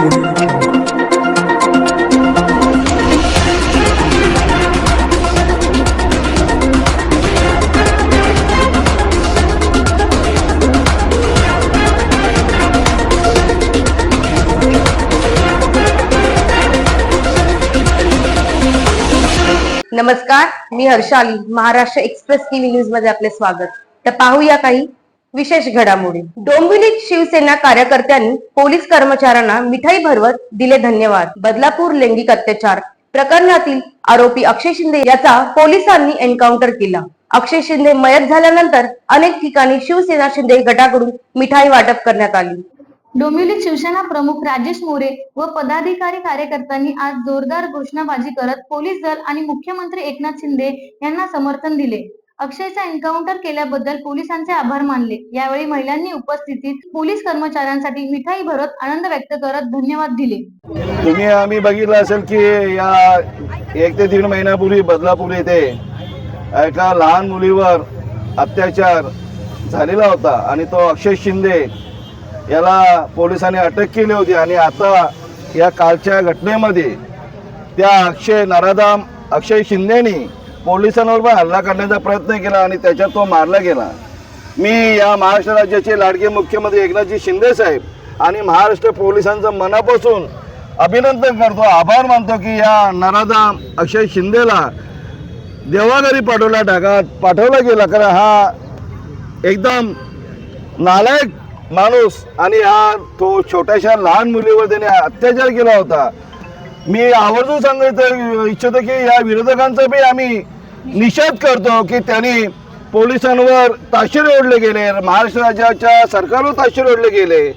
नमस्कार मी Harshali Maharashtra express TV न्यूजमध्ये आपले स्वागत. तर पाहूया काही विशेष घडामोडी. डोंबिवलीत शिवसेना कार्यकर्त्यांनी पोलीस कर्मचाऱ्यांना मिठाई भरवत दिले धन्यवाद. बदलापूर लैंगिक अत्याचार प्रकरणातील आरोपी अक्षय शिंदे याचा पोलिसांनी एन्काउंटर केला. अक्षय शिंदे मयत झाल्यानंतर अनेक ठिकाणी शिवसेना शिंदे गटाकडून मिठाई वाटप करण्यात आली. डोंबिवलीत शिवसेना प्रमुख राजेश मोरे व पदाधिकारी कार्यकर्त्यांनी आज जोरदार घोषणाबाजी करत पोलीस दल आणि मुख्यमंत्री एकनाथ शिंदे यांना समर्थन दिले. अक्षयचा एन्काउंटर केल्याबद्दल पोलिसांचे आभार मानले. यावेळी महिलांनी उपस्थितीत पोलीस कर्मचाऱ्यांसाठी मिठाई भरत आनंद व्यक्त करत धन्यवाद दिले. तुम्ही आम्ही बघितलं असेल की या एक ते दीड महिन्यापूर्वी बदलापूर येथे एका लहान मुलीवर अत्याचार झालेला होता आणि तो अक्षय शिंदे याला पोलिसांनी अटक केली होती आणि आता या कालच्या घटनेमध्ये त्या अक्षय नराधाम अक्षय शिंदेनी पोलिसांवर पण हल्ला करण्याचा प्रयत्न केला आणि त्याच्यात तो मारला गेला. मी या महाराष्ट्र राज्याचे लाडके मुख्यमंत्री एकनाथजी शिंदे साहेब आणि महाराष्ट्र पोलिसांचं मनापासून अभिनंदन करतो आभार मानतो की या नराधाम अक्षय शिंदेला देवाघरी पाठवला ढगात पाठवला गेला. कारण हा एकदम नालायक माणूस आणि हा तो छोट्याशा लहान मुलीवर त्याने अत्याचार केला होता. मी आवर्जून सांगायचं इच्छितो की या विरोधकांचा बी आम्ही निषेध करतो की त्यांनी पोलिसांवर ताशेर ओढले गेले महाराष्ट्र राज्याच्या सरकारवर ताशेर ओढले गेले.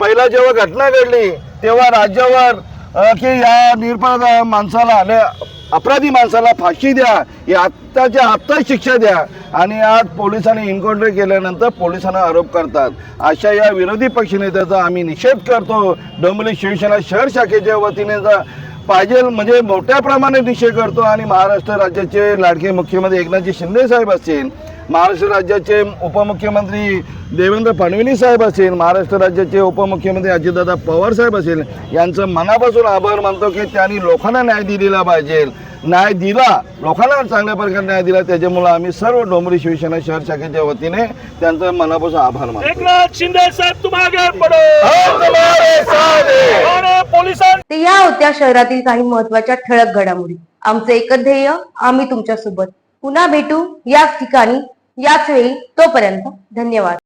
पहिला जेव्हा घटना घडली तेव्हा राज्यावर की या निरपराध माणसाला अपराधी माणसाला फाशी द्या या आत्ताच्या आत्ता शिक्षा द्या. आणि आज पोलिसांनी एन्काउंटर केल्यानंतर पोलिसांना आरोप करतात. अशा या विरोधी पक्षनेत्याचा आम्ही निषेध करतो. डोंबिवली शिवसेना शहर शाखेच्या वतीने जा- पाहिजे म्हणजे मोठ्या प्रमाणात निषेध करतो आणि महाराष्ट्र राज्याचे लाडके मुख्यमंत्री एकनाथजी शिंदे साहेब असतील महाराष्ट्र राज्याचे उपमुख्यमंत्री देवेंद्र फडणवीस साहेब असतील महाराष्ट्र राज्याचे उपमुख्यमंत्री अजितदादा पवार साहेब असेल यांचं मनापासून आभार मानतो की त्यांनी लोकांना न्याय दिलेला पाहिजे. न्याय दिला लोकांना चांगल्या प्रकारे न्याय दिला त्याच्यामुळे आम्ही सर्व डोंबरी शिवसेना शहर शाखेच्या वतीने त्यांचं मनापासून आभार मानतो. एकनाथ शिंदे साहेब तुम आजच्या शहरातील काही महत्त्वाच्या ठळक घडामोडी. आमचं एकच ध्येय आम्ही तुमच्यासोबत पुन्हा भेटू याच ठिकाणी याच वेळी तोपर्यंत धन्यवाद.